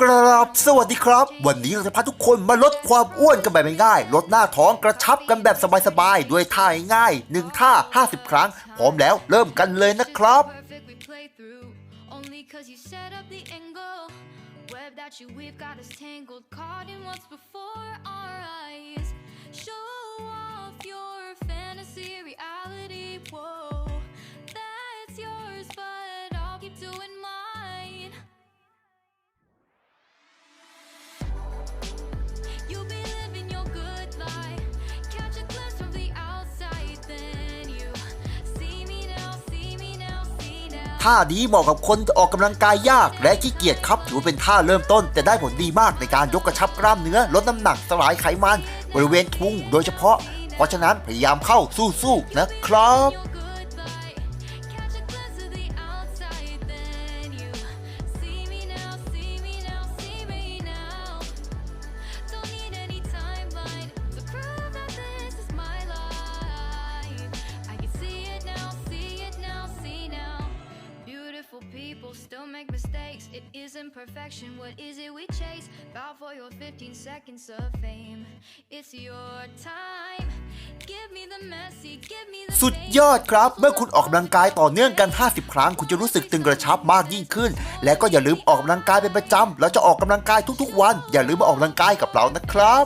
กราบสวัสดีครับ วันนี้เราจะพาทุกคนมาลดความอ้วนกันแบบง่ายๆลดหน้าท้องกระชับกันแบบสบายๆด้วยท่าง่ายๆหนึ่งท่า 50 ครั้ง พร้อมแล้วเริ่มกันเลยนะครับ Web that you we've got us tangled caught in what's before our eyes ท่านี้เหมาะกับคนออกกำลังกายยาก และขี้เกียจครับถือว่เป็นท่าเริ่มต้น แต่ได้ผลดีมากในการยกกระชับกล้ามเนื้อ ลดน้ำหนักสลายไขมัน บริเวณพุงโดยเฉพาะ เพราะฉะนั้นพยายามเข้าสู้ๆนะครับ people still make mistakes. It isn't perfection. What is it we chase? Bow for your 15 seconds of fame. It's your time. Give me the messy, give me the สุดยอดครับ เมื่อคุณออกกำลังกายต่อเนื่องกัน 50 ครั้ง คุณจะรู้สึกตึงกระชับมากยิ่งขึ้น และก็อย่าลืมออกกำลังกายเป็นประจำเราจะออกกำลังกายทุกๆ วัน อย่าลืมมาออกกำลังกายกับเรานะครับ